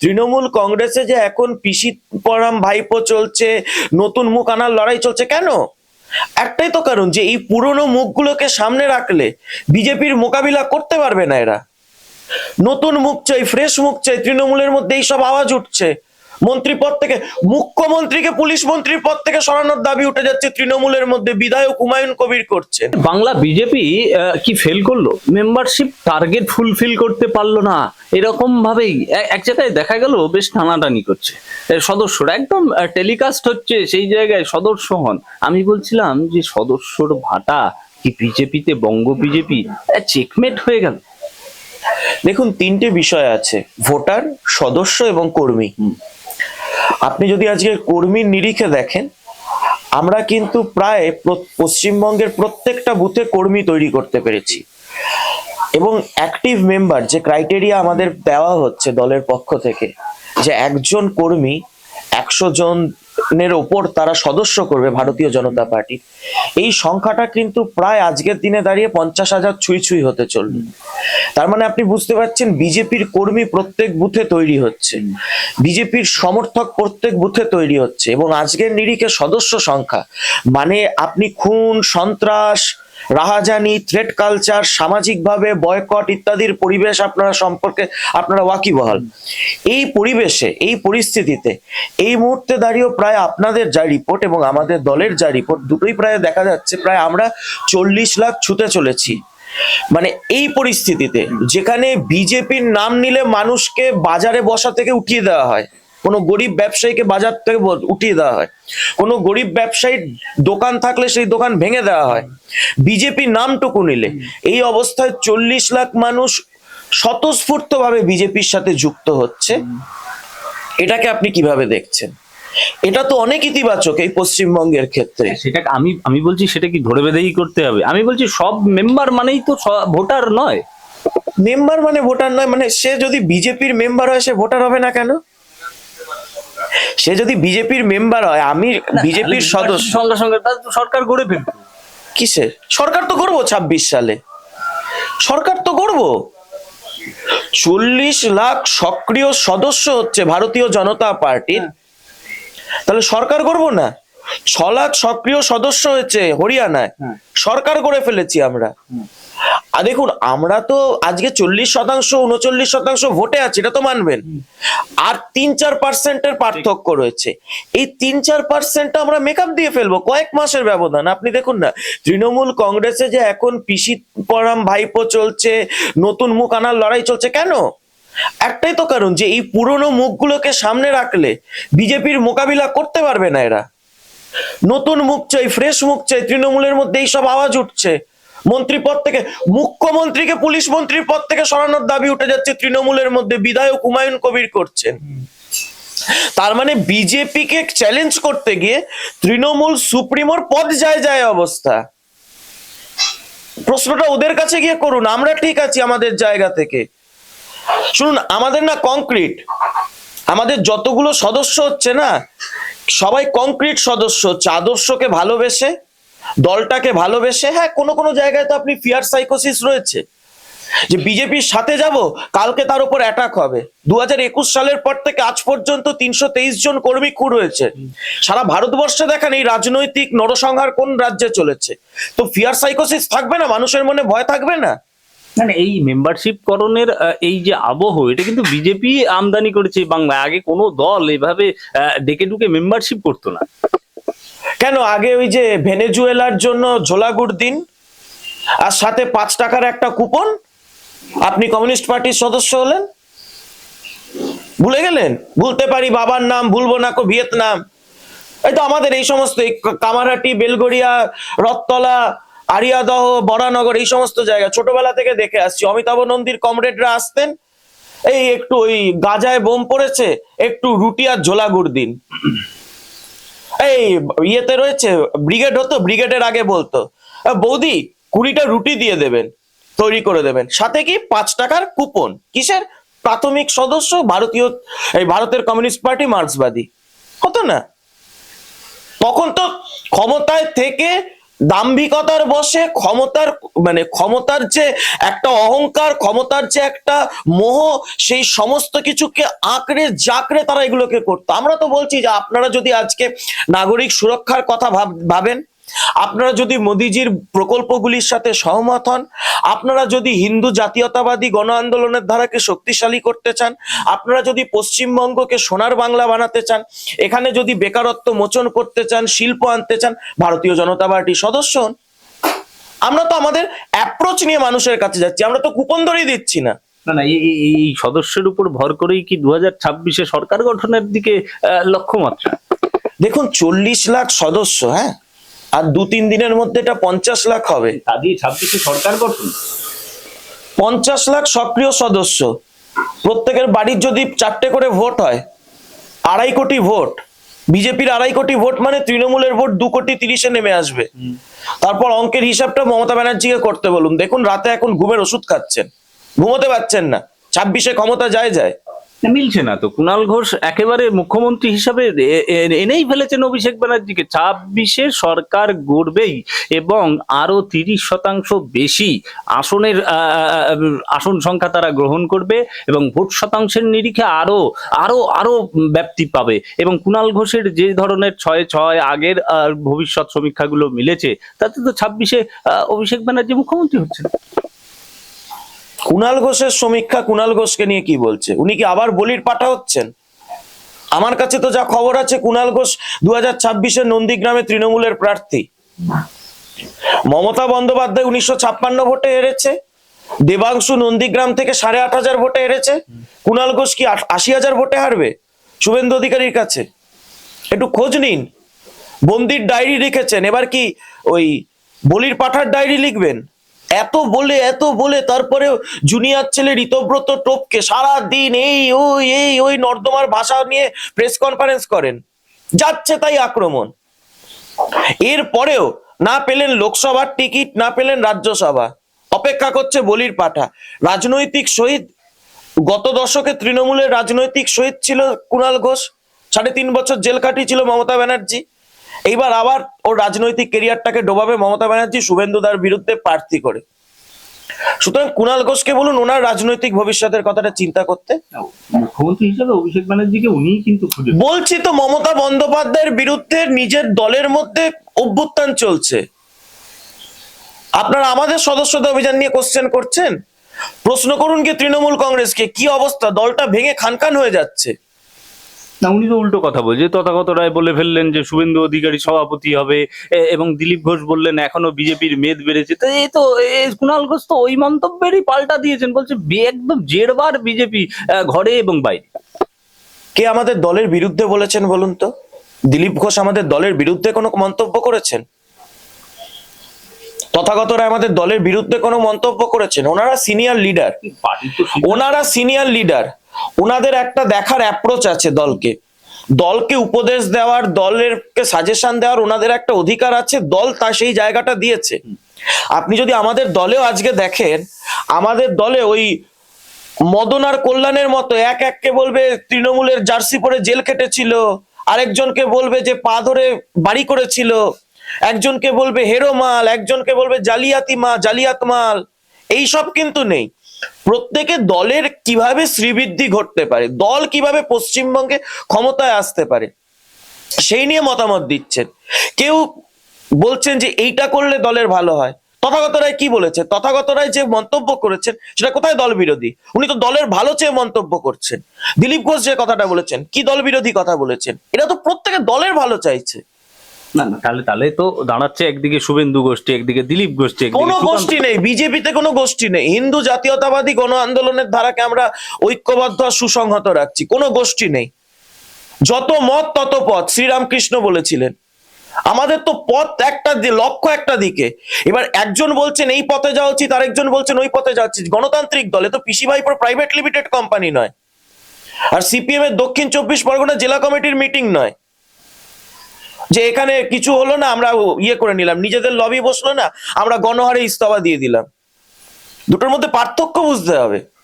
তৃণমূল কংগ্রেসে যে এখন পিসি পরাম ভাইপো চলছে, নতুন মুখ আনার লড়াই চলছে, কেন? একটাই তো কারণ যে এই পুরনো মুখগুলোকে সামনে রাখলে বিজেপির মোকাবিলা করতে পারবে না এরা। নতুন মুখ চাই, ফ্রেশ মুখ চাই, তৃণমূলের মধ্যে এইসব আওয়াজ উঠছে। মন্ত্রী পদ থেকে মুখ্যমন্ত্রীকে পুলিশ মন্ত্রীর পদ থেকে সরানোর দাবি উঠে যাচ্ছে তৃণমূলের মধ্যে বিধায়ক হুমায়ুন কবির করছে। বাংলা বিজেপি কি ফেল করল? মেম্বারশিপ টার্গেট ফুলফিল করতে পারল না। এরকম ভাবেই এক জায়গায় দেখা গেল বেশ টানাটানি করছে। সদস্যরা একদম টেলিকাস্ট হচ্ছে সেই জায়গায় সদস্য হন। আমি বলছিলাম যে সদস্যর ভাটা কি বিজেপিতে বঙ্গ বিজেপি? চেকমেট হয়ে গেল। দেখুন তিনটে বিষয় আছে ভোটার সদস্য এবং কর্মী। আপনি যদি আজকে কর্মীর নিরিখে দেখেন, আমরা কিন্তু প্রায় পশ্চিমবঙ্গের প্রত্যেকটা বুথে কর্মী তৈরি করতে পেরেছি। এবং অ্যাক্টিভ মেম্বার যে ক্রাইটেরিয়া আমাদের দেওয়া হচ্ছে দলের পক্ষ থেকে, যে একজন কর্মী একশো জনের ওপর তারা সদস্য করবে ভারতীয় জনতা পার্টি। এই সংখ্যাটা কিন্তু প্রায় আজকের দিনে দাঁড়িয়ে পঞ্চাশ হাজার ছুঁই ছুঁই হতে চলল। তার মানে আপনি বুঝতে পারছেন বিজেপির কর্মী প্রত্যেক বুথে তৈরি হচ্ছে। বিজেপির সমর্থক প্রত্যেক বুথে তৈরি হচ্ছে এবং আজকের নিরিখে সদস্য সংখ্যা। মানে আপনি খুন, সন্ত্রাস রাহাজানি থ্রেট কালচার সামাজিকভাবে বয়কট ইত্যাদির পরিবেশ আপনারা সম্পর্কে আপনারা ওয়াকিবহাল। এই পরিবেশে, এই পরিস্থিতিতে, এই মুহূর্তে দাঁড়িয়েও প্রায় আপনাদের যা রিপোর্ট এবং আমাদের দলের যা রিপোর্ট দুটোই প্রায় দেখা যাচ্ছে, প্রায় আমরা চল্লিশ লাখ ছুতে চলেছি। মানে এই পরিস্থিতিতে, যেখানে বিজেপির নাম নিলে মানুষকে বাজারে বসা থেকে উঠিয়ে দেওয়া হয়। কোনো গরিব ব্যবসায়ীকে বাজার থেকে উঠিয়ে দেওয়া হয়। কোনো গরিব ব্যবসায়ীর দোকান থাকলে সেই দোকান ভেঙে দেওয়া হয়। বিজেপি নামটুকু নিলে। এই অবস্থায় চল্লিশ লাখ মানুষ স্বতঃস্ফূর্তভাবে বিজেপির সাথে যুক্ত হচ্ছে। এটাকে আপনি কীভাবে দেখছেন? এটা তো অনেক ইতিবাচক এই পশ্চিমবঙ্গের ক্ষেত্রে। সেটা আমি আমি বলছি সেটা কি ধরে বেঁধেই করতে হবে? আমি বলছি সব মেম্বার মানেই তো ভোটার নয়। মেম্বার মানে ভোটার নয় মানে সে যদি বিজেপির মেম্বার হয় সে ভোটার হবে না কেন? সে যদি বিজেপির মেম্বার হয় আমি বিজেপির সদস্য। সঙ্গে সঙ্গে সরকার গড়ে ফেলবে। কিসের সরকার তো করব ছাব্বিশ সালে। সরকার তো করব। চল্লিশ লাখ সক্রিয় সদস্য হচ্ছে ভারতীয় জনতা পার্টির তাহলে সরকার করব না? ছ লাখ সক্রিয় সদস্য হয়েছে হরিয়ানায়। হ্যাঁ। সরকার করে ফেলেছি আমরা। আর দেখুন, আমরা তো আজকে চল্লিশ শতাংশ, উনচল্লিশ শতাংশ ভোটে আছি, এটা তো মানবেন। আর তিন চার পার্সেন্টের পার্থক্য রয়েছে। এই তিন চার পার্সেন্ট আমরা মেকআপ দিয়ে ফেলব, কয়েক মাসের ব্যবধান। আপনি দেখুন না, তৃণমূল কংগ্রেসে যে এখন পিসি পরাম ভাইপো চলছে, নতুন মুখ আনার লড়াই চলছে, কেন? একটাই তো কারণ যে এই পুরনো মুখগুলোকে সামনে রাখলে বিজেপির মোকাবিলা করতে পারবে না এরা। নতুন মুখ চাই, ফ্রেশ মুখ চাই, তৃণমূলের মধ্যে এইসব আওয়াজ উঠছে। মন্ত্রী পদ থেকে, মুখ্যমন্ত্রীকে পুলিশ মন্ত্রীর পদ থেকে সরানোর দাবি উঠে যাচ্ছে তৃণমূলের মধ্যে। বিধায়ক হুমায়ুন কবির করছেন। তার মানে বিজেপিকে চ্যালেঞ্জ করতে গিয়ে তৃণমূল সুপ্রিমোর পদ যায় যায় অবস্থা। প্রশ্নটা ওদের কাছে গিয়ে করুন, আমরা ঠিক আছি আমাদের জায়গা থেকে। শুনুন, আমাদের না কংক্রিট আমাদের যতগুলো সদস্য হচ্ছে না, সবাই কংক্রিট সদস্য, হচ্ছে আদর্শকে ভালোবেসে দলটাকে ভালোবেসে হ্যাঁ কোনো কোনো জায়গায় তো আপনি ফিয়ার সাইকোসিস রয়েছে। যে বিজেপির সাথে যাব, কালকে তার উপর অ্যাটাক হবে। দু সালের পর থেকে আজ পর্যন্ত তিনশো তেইশ জন কর্মী খুন হয়েছে। সারা ভারতবর্ষে দেখেন এই রাজনৈতিক নরসংহার কোন রাজ্যে চলেছে। তো ফিয়ার সাইকোসিস থাকবে না? মানুষের মনে ভয় থাকবে না? এই মেম্বারশিপ করণের এই যে আবহ, এটা কিন্তু বিজেপি আমদানি করেছে বাংলায়। আগে কোনো দল এভাবে ডেকে ডুকে মেম্বারশিপ করতো না। কেন? আগে ওই যে ভেনেজুয়েলার জন্য ঝোলাগুড় দিন, আর সাথে পাঁচ টাকার একটা কুপন? আপনি কমিউনিস্ট পার্টির সদস্য হলেন? ভুলে গেলেন? ভুলতে পারি বাবার নাম, ভুলবো না কো ভিয়েতনাম। এই তো আমাদের এই সমস্ত কামারহাটি, বেলগড়িয়া রথতলা আরিয়াদহ, বরানগর, এই সমস্ত জায়গা। ছোটবেলা থেকে দেখে আসছি। অমিতাভ নন্দীর কমরেডরা আসতেন। এই একটু ওই গাজায় বোম পড়েছে, একটু রুটি আর ঝোলা গুড় দিন। এই ইয়েতে রয়েছে ব্রিগেড হতো ব্রিগেডের আগে বলতো। বৌদি, কুড়িটা রুটি দিয়ে দেবেন, তৈরি করে দেবেন। সাথে কি পাঁচ টাকার কুপন কিসের? প্রাথমিক সদস্য, ভারতীয়, এই ভারতের কমিউনিস্ট পার্টি মার্ক্সবাদী হতো না? তখন তো ক্ষমতায় থেকে দাম্ভিকতার বসে ক্ষমতার মানে ক্ষমতার যে একটা অহংকার, ক্ষমতার যে একটা মোহ, সেই সমস্ত কিছুকে আঁকড়ে জাকড়ে তারা এগুলোকে করতো। আমরা তো বলছি যে আপনারা যদি আজকে নাগরিক সুরক্ষার কথা ভাব- ভাবেন আপনারা যদি মোদিজির প্রকল্পগুলির সাথে সহমত হন আপনারা যদি হিন্দু জাতীয়তাবাদী গণ আন্দোলনের ধারাকে শক্তিশালী করতে চান আপনারা যদি পশ্চিমবঙ্গকে সোনার বাংলা বানাতে চান এখানে যদি বেকারত্ব মোচন করতে চান শিল্প আনতে চান ভারতীয় জনতা পার্টির সদস্য হন। আমরা তো আমাদের অ্যাপ্রোচ নিয়ে মানুষের কাছে যাচ্ছি আমরা তো কুপন ধরেই দিচ্ছি না। না না এই- সদস্যের উপর ভর করেই কি দু হাজার সরকার গঠনের দিকে লক্ষ্যমাত্রা? দেখুন চল্লিশ লাখ সদস্য হ্যাঁ? আর দু তিন দিনের মধ্যে এটা পঞ্চাশ লাখ হবে। তা দিয়ে ছাব্বিশে সরকার গঠন? পঞ্চাশ লাখ সক্রিয় সদস্য। প্রত্যেকের বাড়ির যদি চারটে করে ভোট হয় আড়াই কোটি ভোট বিজেপির আড়াই কোটি ভোট মানে তৃণমূলের ভোট দু কোটি তিরিশে নেমে আসবে। তারপর অঙ্কের হিসাবটা মমতা ব্যানার্জিকে করতে বলুন। দেখুন রাতে এখন ঘুমের ওষুধ খাচ্ছেন। ঘুমোতে পারছেন না। ছাব্বিশে ক্ষমতা যায় যায়। মিলছে না তো। কুণাল ঘোষ একেবারে মুখ্যমন্ত্রী হিসাবে এনেই ফেলেছেন অভিষেক ব্যানার্জিকে। ছাব্বিশে সরকার গড়বেই এবং আরও তিরিশ শতাংশ বেশি আসনের আসন সংখ্যা তারা গ্রহণ করবে এবং ভোট শতাংশের নিরিখে আরও আরও আরও ব্যাপ্তি পাবে। এবং কুণাল ঘোষের যে ধরনের ছয় ছয় আগের ভবিষ্যৎ সমীক্ষাগুলো মিলেছে, তাতে তো ছাব্বিশে অভিষেক ব্যানার্জি মুখ্যমন্ত্রী হচ্ছেন। কুণাল ঘোষের সমীক্ষা কুণাল ঘোষকে নিয়ে কি বলছে? উনি কি আবার বলির পাঠা হচ্ছেন? আমার কাছে তো যা খবর আছে কুণাল ঘোষ দু হাজার ছাব্বিশের নন্দীগ্রামে তৃণমূলের প্রার্থী। মমতা বন্দ্যোপাধ্যায় উনিশশো ছাপ্পান্ন ভোটে হেরেছে। দেবাংশু নন্দীগ্রাম থেকে সাড়ে আট হাজার ভোটে হেরেছে। কুণাল ঘোষ কি আশি হাজার ভোটে হারবে? শুভেন্দু অধিকারীর কাছে। একটু খোঁজ নিন। বন্দির ডায়েরি লিখেছেন। এবার কি ওই বলির পাঠার ডায়েরি লিখবেন? এত বলে এত বলে তারপরে জুনিয়র ছেলে ঋতব্রত টোপকে সারা দিন এই, ওই এই, ওই নর্দমার ভাষা নিয়ে প্রেস কনফারেন্স করেন। যাচ্ছে তাই আক্রমণ। এর পরেও না পেলেন লোকসভার টিকিট, না পেলেন রাজ্যসভা। অপেক্ষা করছে বলির পাঠা। রাজনৈতিক শহীদ, গত দশকে তৃণমূলের রাজনৈতিক শহীদ ছিল কুণাল ঘোষ। সাড়ে তিন বছর জেল কাটিয়েছিল মমতা ব্যানার্জি। এইবার আবার ওর রাজনৈতিক কেরিয়ারটাকে ডোবাবে মমতা ব্যানার্জি শুভেন্দুদার বিরুদ্ধে প্রার্থী করে। সুতরাং কুণাল ঘোষকে বলুন ওনার রাজনৈতিক ভবিষ্যতের কথাটা চিন্তা করতে। মুখ্যমন্ত্রী হিসেবে অভিষেক ব্যানার্জিকে উনিই কিন্তু বলছি তো মমতা বন্দ্যোপাধ্যায়ের বিরুদ্ধে নিজের দলের মধ্যে অভ্যুত্থান চলছে। আপনারা আমাদের সদস্যতা অভিযান নিয়ে কোশ্চেন করছেন? প্রশ্ন করুন কি তৃণমূল কংগ্রেসকে কি অবস্থা? দলটা ভেঙে খানখান হয়ে যাচ্ছে। না, উনি তো উল্টো কথা বলছে তথাগত রায় বলে ফেললেন যে শুভেন্দু অধিকারী সভাপতি হবে এবং দিলীপ ঘোষ বললেন এখনও বিজেপির মেদ বেড়েছে। তো এই তো কুণাল ঘোষ তো ওই মন্তব্যেরই পাল্টা দিয়েছেন, বলছে একদম জেরবার বিজেপি ঘরে এবং বাইরে। কে আমাদের দলের বিরুদ্ধে বলেছেন বলুন তো? দিলীপ ঘোষ আমাদের দলের বিরুদ্ধে কোনো মন্তব্য করেছেন? তথাগত রায় আমাদের দলের বিরুদ্ধে কোনো মন্তব্য করেছেন? ওনারা সিনিয়র লিডার ওনারা সিনিয়র লিডার ওনাদের একটা দেখার অ্যাপ্রোচ আছে দলকে। দলকে উপদেশ দেওয়ার দলেরকে সাজেশন দেওয়ার ওনাদের একটা অধিকার আছে। দল তা সেই জায়গাটা দিয়েছে। আপনি যদি আমাদের দলেও আজকে দেখেন আমাদের দলে ওই মদন আর কল্যাণের মতো এক এককে বলবে তৃণমূলের জার্সি পরে জেল খেটেছিল আরেকজনকে বলবে যে পা ধরে বাড়ি করেছিল একজনকে বলবে, হেরো মাল একজনকে বলবে, জালিয়াতি মা, জালিয়াত মাল এইসব কিন্তু নেই। প্রত্যেকে দলের কীভাবে শ্রীবৃদ্ধি ঘটতে পারে, দল কীভাবে পশ্চিমবঙ্গে ক্ষমতায় আসতে পারে, সেই নিয়ে মতামত দিচ্ছেন। কেউ বলছেন যে, এইটা করলে দলের ভালো হয় তথাগত রায় কি বলেছে? তথাগত রায় যে মন্তব্য করেছেন, সেটা কোথায় দল বিরোধী উনি তো দলের ভালো চেয়ে মন্তব্য করছেন। দিলীপ ঘোষ যে কথাটা বলেছেন, কি দল বিরোধী কথা বলেছেন? এটা তো প্রত্যেকে দলের ভালো চাইছে। না না তাহলে তাহলে তো দাঁড়াচ্ছে একদিকে শুভেন্দু গোষ্ঠী একদিকে দিলীপ গোষ্ঠী কোনো গোষ্ঠী নেই বিজেপিতে কোনো গোষ্ঠী নেই। হিন্দু জাতীয়তাবাদী গণ আন্দোলনের ধারাকে আমরা ঐক্যবদ্ধ আর সুসংহত রাখছি কোনো গোষ্ঠী নেই। যত মত তত পথ শ্রীরামকৃষ্ণ বলেছিলেন। আমাদের তো পথ একটা লক্ষ্য একটা দিকে। এবার একজন বলছেন এই পথে যাওয়া উচিত আরেকজন বলছেন ওই পথে যাওয়া উচিত গণতান্ত্রিক দলে তো পিসি ভাইপোর প্রাইভেট লিমিটেড কোম্পানি নয়। আর সিপিএম এর দক্ষিণ চব্বিশ পরগনা জেলা কমিটির মিটিং নয়। যে এখানে কিছু হলো না, আমরা ইয়ে করে নিলাম। নিজেদের লবি বসল না, আমরা গণহারে ইস্তফা দিয়ে দিলাম। দুটোর মধ্যে পার্থক্য বুঝতে হবে।